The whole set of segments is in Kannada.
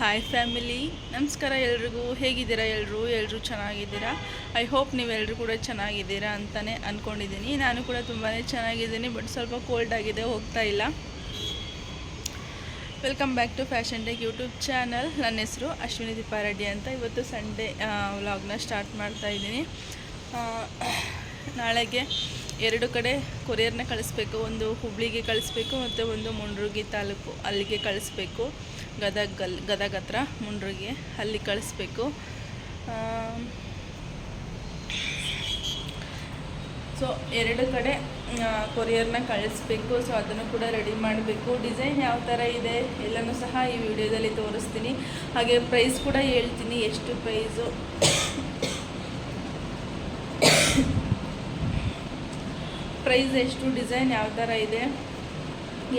ಹಾಯ್ ಫ್ಯಾಮಿಲಿ ನಮಸ್ಕಾರ ಎಲ್ರಿಗೂ. ಹೇಗಿದ್ದೀರಾ ಎಲ್ಲರೂ ಎಲ್ಲರೂ ಚೆನ್ನಾಗಿದ್ದೀರಾ? ಐ ಹೋಪ್ ನೀವೆಲ್ಲರೂ ಕೂಡ ಚೆನ್ನಾಗಿದ್ದೀರಾ ಅಂತಲೇ ಅಂದ್ಕೊಂಡಿದ್ದೀನಿ ನಾನು ಕೂಡ ತುಂಬಾ ಚೆನ್ನಾಗಿದ್ದೀನಿ ಬಟ್ ಸ್ವಲ್ಪ ಕೋಲ್ಡ್ ಆಗಿದೆ, ಹೋಗ್ತಾ ಇಲ್ಲ. Welcome back to fashion tech YouTube channel ನನ್ನ ಹೆಸರು ಅಶ್ವಿನಿ ದೀಪಾರೆಡ್ಡಿ ಅಂತ ಇವತ್ತು ಸಂಡೇ ವ್ಲಾಗ್ನ ಸ್ಟಾರ್ಟ್ ಮಾಡ್ತಾ ಇದ್ದೀನಿ. ನಾಳೆಗೆ ಎರಡು ಕಡೆ ಕೊರಿಯರ್ನ ಕಳಿಸ್ಬೇಕು, ಒಂದು ಹುಬ್ಳಿಗೆ ಕಳಿಸ್ಬೇಕು ಮತ್ತು ಒಂದು ಮುಂಡ್ರುಗಿ ತಾಲೂಕು ಅಲ್ಲಿಗೆ ಕಳಿಸ್ಬೇಕು. ಗದಗಲ್, ಗದಗ ಹತ್ರ ಮುಂಡ್ರಿಗೆ ಅಲ್ಲಿ ಕಳಿಸ್ಬೇಕು. ಸೊ ಎರಡು ಕಡೆ ಕೊರಿಯರ್ನ ಕಳಿಸ್ಬೇಕು. ಸೊ ಅದನ್ನು ಕೂಡ ರೆಡಿ ಮಾಡಬೇಕು. ಡಿಸೈನ್ ಯಾವ ಥರ ಇದೆ ಎಲ್ಲನೂ ಸಹ ಈ ವಿಡಿಯೋದಲ್ಲಿ ತೋರಿಸ್ತೀನಿ. ಹಾಗೆ ಪ್ರೈಸ್ ಕೂಡ ಹೇಳ್ತೀನಿ, ಎಷ್ಟು ಪ್ರೈಸು. ಪ್ರೈಸ್ ಎಷ್ಟು, ಡಿಸೈನ್ ಯಾವ ಥರ ಇದೆ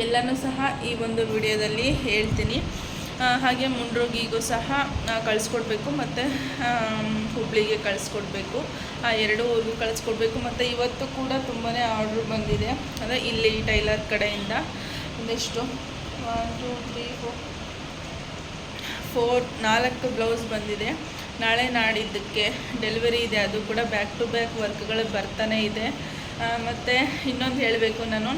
ಎಲ್ಲನೂ ಸಹ ಈ ಒಂದು ವಿಡಿಯೋದಲ್ಲಿ ಹೇಳ್ತೀನಿ. ಹಾಗೆ ಮುಂಡ್ರೋಗಿಗೂ ಸಹ ಕಳಿಸ್ಕೊಡ್ಬೇಕು ಮತ್ತು ಹುಬ್ಳಿಗೆ ಕಳಿಸ್ಕೊಡ್ಬೇಕು. ಆ, ಎರಡು ಊರಿಗೂ ಕಳಿಸ್ಕೊಡ್ಬೇಕು. ಮತ್ತು ಇವತ್ತು ಕೂಡ ತುಂಬಾ ಆರ್ಡ್ರ್ ಬಂದಿದೆ. ಅಂದರೆ ಇಲ್ಲಿ ಟೈಲರ್ ಕಡೆಯಿಂದ ಒಂದೆಷ್ಟು one two three four four ನಾಲ್ಕು ಬ್ಲೌಸ್ ಬಂದಿದೆ. ನಾಳೆ ನಾಡಿದ್ದಕ್ಕೆ ಡೆಲಿವರಿ ಇದೆ. ಅದು ಕೂಡ ಬ್ಯಾಕ್ ಟು ಬ್ಯಾಕ್ ವರ್ಕ್ಗಳು ಬರ್ತಾನೆ ಇದೆ. ಮತ್ತು ಇನ್ನೊಂದು ಹೇಳಬೇಕು ನಾನು.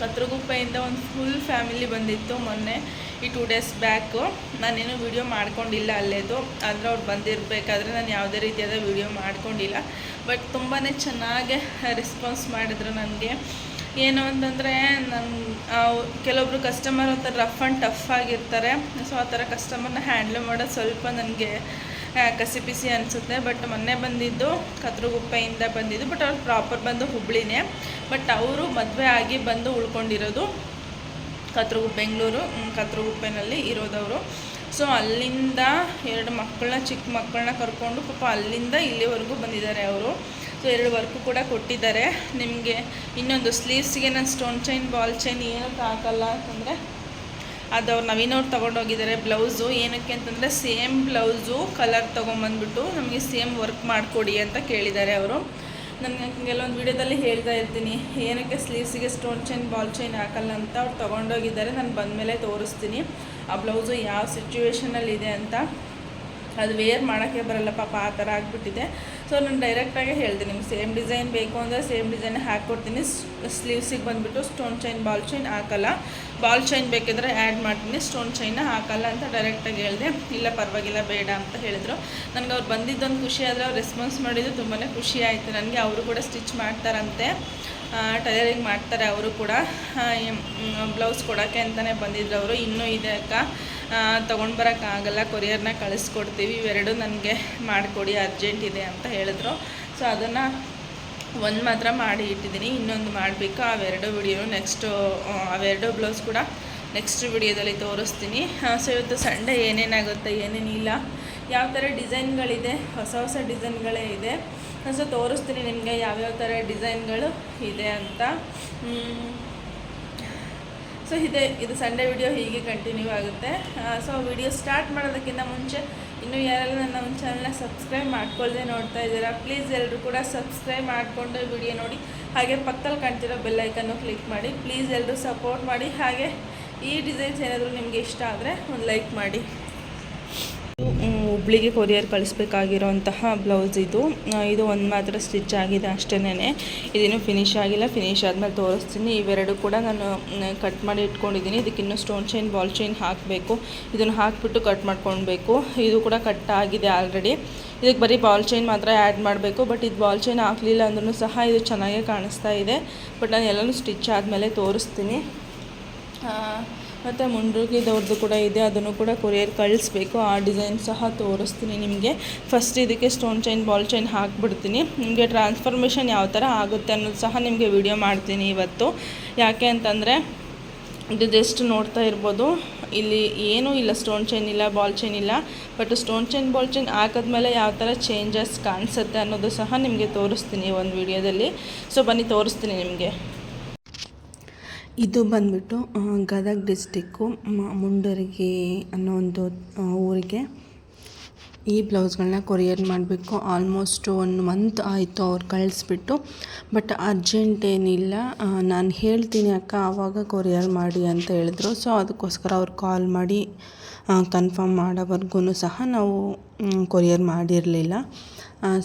ಕತ್ರಗುಪ್ಪೆಯಿಂದ ಒಂದು ಫುಲ್ ಫ್ಯಾಮಿಲಿ ಬಂದಿತ್ತು ಮೊನ್ನೆ. ಈ ಟೂ ಡೇಸ್ ಬ್ಯಾಕು ನಾನೇನು ವೀಡಿಯೋ ಮಾಡ್ಕೊಂಡಿಲ್ಲ ಅಲ್ಲೇದು. ಆದರೆ ಅವ್ರು ಬಂದಿರಬೇಕಾದ್ರೆ ನಾನು ಯಾವುದೇ ರೀತಿಯಾದ ವೀಡಿಯೋ ಮಾಡ್ಕೊಂಡಿಲ್ಲ. ಬಟ್ ತುಂಬಾ ಚೆನ್ನಾಗೆ ರೆಸ್ಪಾನ್ಸ್ ಮಾಡಿದ್ರು ನನಗೆ. ಏನು ಅಂತಂದರೆ ನನ್ನ ಕೆಲವೊಬ್ರು ಕಸ್ಟಮರ್ ಒಂಥರ ರಫ್ ಆ್ಯಂಡ್ ಟಫ್ ಆಗಿರ್ತಾರೆ. ಸೊ ಆ ಥರ ಕಸ್ಟಮರ್ನ ಹ್ಯಾಂಡ್ಲ್ ಮಾಡೋದು ಸ್ವಲ್ಪ ನನಗೆ ಕಸಿ ಪಿಸಿ ಅನಿಸುತ್ತೆ. ಬಟ್ ಮೊನ್ನೆ ಬಂದಿದ್ದು, ಕತ್ರಗುಪ್ಪೆಯಿಂದ ಬಂದಿದ್ದು. ಬಟ್ ಅವ್ರು ಪ್ರಾಪರ್ ಬಂದು ಹುಬ್ಳಿನೇ. ಬಟ್ ಅವರು ಮದುವೆ ಆಗಿ ಬಂದು ಉಳ್ಕೊಂಡಿರೋದು. ಕತ್ರಗುಪ್ಪೆ ಬೆಂಗಳೂರು ಕತ್ರಗುಪ್ಪೆನಲ್ಲಿ ಇರೋದವರು. ಸೊ ಅಲ್ಲಿಂದ ಎರಡು ಮಕ್ಕಳನ್ನ, ಚಿಕ್ಕ ಮಕ್ಕಳನ್ನ ಕರ್ಕೊಂಡು ಪಾಪ ಅಲ್ಲಿಂದ ಇಲ್ಲಿವರೆಗೂ ಬಂದಿದ್ದಾರೆ ಅವರು. ಸೊ ಎರಡು ವರ್ಕು ಕೂಡ ಕೊಟ್ಟಿದ್ದಾರೆ. ನಿಮಗೆ ಇನ್ನೊಂದು ಸ್ಲೀವ್ಸ್ಗೆ ನಾನು ಸ್ಟೋನ್ ಚೈನ್, ಬಾಲ್ ಚೈನ್ ಏನಕ್ಕೆ ಹಾಕಲ್ಲ ಅಂತಂದರೆ ಅದು ಅವ್ರು ನವೀನವ್ರು ತೊಗೊಂಡೋಗಿದ್ದಾರೆ ಬ್ಲೌಸು. ಏನಕ್ಕೆ ಅಂತಂದರೆ ಸೇಮ್ ಬ್ಲೌಸು, ಕಲರ್ ತೊಗೊಂಬಂದ್ಬಿಟ್ಟು ನಮಗೆ ಸೇಮ್ ವರ್ಕ್ ಮಾಡಿಕೊಡಿ ಅಂತ ಕೇಳಿದ್ದಾರೆ ಅವರು. ನನಗೆ ಕೆಲವೊಂದು ವೀಡಿಯೋದಲ್ಲಿ ಹೇಳ್ತಾ ಇರ್ತೀನಿ. ಏನಕ್ಕೆ ಸ್ಲೀವ್ಸಿಗೆ ಸ್ಟೋನ್ ಚೈನ್ ಬಾಲ್ ಚೈನ್ ಹಾಕಲ್ಲ ಅಂತ ಅವ್ರು ತೊಗೊಂಡೋಗಿದ್ದಾರೆ. ನಾನು ಬಂದಮೇಲೆ ತೋರಿಸ್ತೀನಿ. ಆ ಬ್ಲೌಸು ಯಾವ ಸಿಚುವೇಶನಲ್ಲಿ ಇದೆ ಅಂತ. ಅದು ವೇರ್ ಮಾಡೋಕ್ಕೆ ಬರಲ್ಲ ಪಾಪ, ಆ ಥರ ಆಗಿಬಿಟ್ಟಿದೆ. ಸೊ ನಾನು ಡೈರೆಕ್ಟಾಗಿ ಹೇಳಿದೆ ನಿಮ್ಗೆ ಸೇಮ್ ಡಿಸೈನ್ ಬೇಕು ಅಂದರೆ ಸೇಮ್ ಡಿಸೈನ್ ಹಾಕ್ಕೊಡ್ತೀನಿ ಸ್ಲೀವ್ಸಿಗೆ ಬಂದುಬಿಟ್ಟು ಸ್ಟೋನ್ ಚೈನ್ ಬಾಲ್ ಚೈನ್ ಹಾಕಲ್ಲ. ಬಾಲ್ ಚೈನ್ ಬೇಕಿದ್ರೆ ಆ್ಯಡ್ ಮಾಡ್ತೀನಿ ಸ್ಟೋನ್ ಚೈನ್ನ ಹಾಕಲ್ಲ ಅಂತ ಡೈರೆಕ್ಟಾಗಿ ಹೇಳಿದೆ. ಇಲ್ಲ, ಪರವಾಗಿಲ್ಲ, ಬೇಡ ಅಂತ ಹೇಳಿದರು. ನನಗೆ ಅವ್ರು ಬಂದಿದ್ದೊಂದು ಖುಷಿ ಆದರೆ ಅವ್ರು ರೆಸ್ಪಾನ್ಸ್ ಮಾಡಿದ್ದು ತುಂಬಾ ಖುಷಿ ಆಯಿತು. ನನಗೆ ಅವರು ಕೂಡ ಸ್ಟಿಚ್ ಮಾಡ್ತಾರಂತೆ. ಟೈಲರಿಂಗ್ ಮಾಡ್ತಾರೆ ಅವರು ಕೂಡ. ಬ್ಲೌಸ್ ಕೊಡೋಕ್ಕೆ ಅಂತಲೇ ಬಂದಿದ್ರು ಅವರು. ಇನ್ನೂ ಇದೆ ಅಕ್ಕ. ತೊಗೊಂಡು ಬರೋಕ್ಕಾಗಲ್ಲ, ಕೊರಿಯರ್ನ ಕಳಿಸ್ಕೊಡ್ತೀವಿ, ಇವೆರಡು ನನಗೆ ಮಾಡಿಕೊಡಿ, ಅರ್ಜೆಂಟ್ ಇದೆ ಅಂತ ಹೇಳಿದ್ರು. ಸೊ ಅದನ್ನು ಒಂದು ಮಾತ್ರ ಮಾಡಿ ಇಟ್ಟಿದ್ದೀನಿ, ಇನ್ನೊಂದು ಮಾಡಬೇಕು, ಅವೆರಡು ವಿಡಿಯೋ ನೆಕ್ಸ್ಟು ಅವೆರಡು ಬ್ಲೌಸ್ ಕೂಡ ನೆಕ್ಸ್ಟ್ ವಿಡಿಯೋದಲ್ಲಿ ತೋರಿಸ್ತೀನಿ. ಸೊ ಇವತ್ತು ಸಂಡೇ ಏನೇನಾಗುತ್ತೆ, ಏನೇನಿಲ್ಲ, ಯಾವ ಥರ ಡಿಸೈನ್ಗಳಿದೆ, ಹೊಸ ಹೊಸ ಡಿಸೈನ್ಗಳೇ ಇದೆ. ಸೊ ತೋರಿಸ್ತೀನಿ ನಿಮಗೆ ಯಾವ್ಯಾವ ಥರ ಡಿಸೈನ್ಗಳು ಇದೆ ಅಂತ. ಸೊ ಇದೆ, ಇದು ಸಂಡೇ ವಿಡಿಯೋ ಹೀಗೆ ಕಂಟಿನ್ಯೂ ಆಗುತ್ತೆ. ಸೊ ವಿಡಿಯೋ ಸ್ಟಾರ್ಟ್ ಮಾಡೋದಕ್ಕಿಂತ ಮುಂಚೆ ಇನ್ನು ಯಾರೆಲ್ಲ ನನ್ನ ಒಂದು ಚಾನಲ್ನ ಸಬ್ಸ್ಕ್ರೈಬ್ ಮಾಡ್ಕೊಳ್ಳದೆ ನೋಡ್ತಾ ಇದ್ದೀರಾ ಪ್ಲೀಸ್ ಎಲ್ಲರೂ ಕೂಡ ಸಬ್ಸ್ಕ್ರೈಬ್ ಮಾಡಿಕೊಂಡು ವಿಡಿಯೋ ನೋಡಿ. ಹಾಗೆ ಪಕ್ಕದಲ್ಲಿ ಕಾಣ್ತಿರೋ ಬೆಲ್ಲೈಕನ್ನು ಕ್ಲಿಕ್ ಮಾಡಿ. ಪ್ಲೀಸ್ ಎಲ್ಲರೂ ಸಪೋರ್ಟ್ ಮಾಡಿ. ಹಾಗೆ ಈ ಡಿಸೈನ್ಸ್ ಏನಾದರೂ ನಿಮಗೆ ಇಷ್ಟ ಆದರೆ ಒಂದು ಲೈಕ್ ಮಾಡಿ. ಹುಬ್ಳಿಗೆ ಕೊರಿಯರ್ ಕಳಿಸ್ಬೇಕಾಗಿರೋಂತಹ ಬ್ಲೌಸ್ ಇದು. ಇದು ಒಂದು ಮಾತ್ರ ಸ್ಟಿಚ್ ಆಗಿದೆ ಅಷ್ಟೇನೆ ಇದೇನು ಫಿನಿಶ್ ಆಗಿಲ್ಲ ಫಿನಿಶ್ ಆದಮೇಲೆ ತೋರಿಸ್ತೀನಿ. ಇವೆರಡು ಕೂಡ ನಾನು ಕಟ್ ಮಾಡಿ ಇಟ್ಕೊಂಡಿದ್ದೀನಿ. ಇದಕ್ಕಿನ್ನೂ ಸ್ಟೋನ್ ಚೈನ್ ಬಾಲ್ ಚೈನ್ ಹಾಕಬೇಕು. ಇದನ್ನು ಹಾಕಿಬಿಟ್ಟು ಕಟ್ ಮಾಡ್ಕೊಳ್ಬೇಕು. ಇದು ಕೂಡ ಕಟ್ ಆಗಿದೆ ಆಲ್ರೆಡಿ ಇದಕ್ಕೆ ಬರೀ ಬಾಲ್ ಚೈನ್ ಮಾತ್ರ ಆ್ಯಡ್ ಮಾಡಬೇಕು. ಬಟ್ ಇದು ಬಾಲ್ ಚೈನ್ ಹಾಕಲಿಲ್ಲ ಅಂದ್ರೂ ಸಹ ಇದು ಚೆನ್ನಾಗೇ ಕಾಣಿಸ್ತಾ ಇದೆ. ಬಟ್ ನಾನು ಎಲ್ಲನೂ ಸ್ಟಿಚ್ ಆದಮೇಲೆ ತೋರಿಸ್ತೀನಿ. ಮತ್ತು ಮುಂಡ್ರುಗಿದವ್ರದ್ದು ಕೂಡ ಇದೆ. ಅದನ್ನು ಕೂಡ ಕೊರಿಯರ್ ಕಳಿಸ್ಬೇಕು. ಆ ಡಿಸೈನ್ ಸಹ ತೋರಿಸ್ತೀನಿ ನಿಮಗೆ. ಫಸ್ಟ್ ಇದಕ್ಕೆ ಸ್ಟೋನ್ ಚೈನ್, ಬಾಲ್ ಚೈನ್ ಹಾಕ್ಬಿಡ್ತೀನಿ. ನಿಮಗೆ ಟ್ರಾನ್ಸ್ಫಾರ್ಮೇಷನ್ ಯಾವ ಥರ ಆಗುತ್ತೆ ಅನ್ನೋದು ಸಹ ನಿಮಗೆ ವಿಡಿಯೋ ಮಾಡ್ತೀನಿ ಇವತ್ತು. ಯಾಕೆ ಅಂತಂದರೆ, ಇದು ಜಸ್ಟ್ ನೋಡ್ತಾ ಇರ್ಬೋದು. ಇಲ್ಲಿ ಏನೂ ಇಲ್ಲ, ಸ್ಟೋನ್ ಚೈನ್ ಇಲ್ಲ, ಬಾಲ್ ಚೈನ್ ಇಲ್ಲ. But stone chain, ball chain ಹಾಕಿದ್ಮೇಲೆ ಯಾವ ಥರ ಚೇಂಜಸ್ ಕಾಣಿಸುತ್ತೆ ಅನ್ನೋದು ಸಹ ನಿಮಗೆ ತೋರಿಸ್ತೀನಿ ಒಂದು ವಿಡಿಯೋದಲ್ಲಿ. ಸೊ ಬನ್ನಿ, ತೋರಿಸ್ತೀನಿ ನಿಮಗೆ. ಇದು ಬಂದ್ಬಿಟ್ಟು ಗದಗ ಡಿಸ್ಟಿಕ್ಕು ಮುಂಡರಿಗೆ ಅನ್ನೋ ಒಂದು ಊರಿಗೆ ಈ ಬ್ಲೌಸ್ಗಳನ್ನ ಕೊರಿಯರ್ ಮಾಡಬೇಕು. ಆಲ್ಮೋಸ್ಟ್ ಒನ್ ಮಂತ್ ಆಯಿತು ಅವ್ರು ಕಳಿಸ್ಬಿಟ್ಟು ಬಟ್ ಅರ್ಜೆಂಟ್ ಏನಿಲ್ಲ. ನಾನು ಹೇಳ್ತೀನಿ ಅಕ್ಕ ಆವಾಗ ಕೊರಿಯರ್ ಮಾಡಿ ಅಂತ ಹೇಳಿದ್ರು. ಸೊ ಅದಕ್ಕೋಸ್ಕರ ಅವ್ರು ಕಾಲ್ ಮಾಡಿ ಕನ್ಫರ್ಮ್ ಮಾಡೋವರೆಗೂ ಸಹ ನಾವು ಕೊರಿಯರ್ ಮಾಡಿರಲಿಲ್ಲ.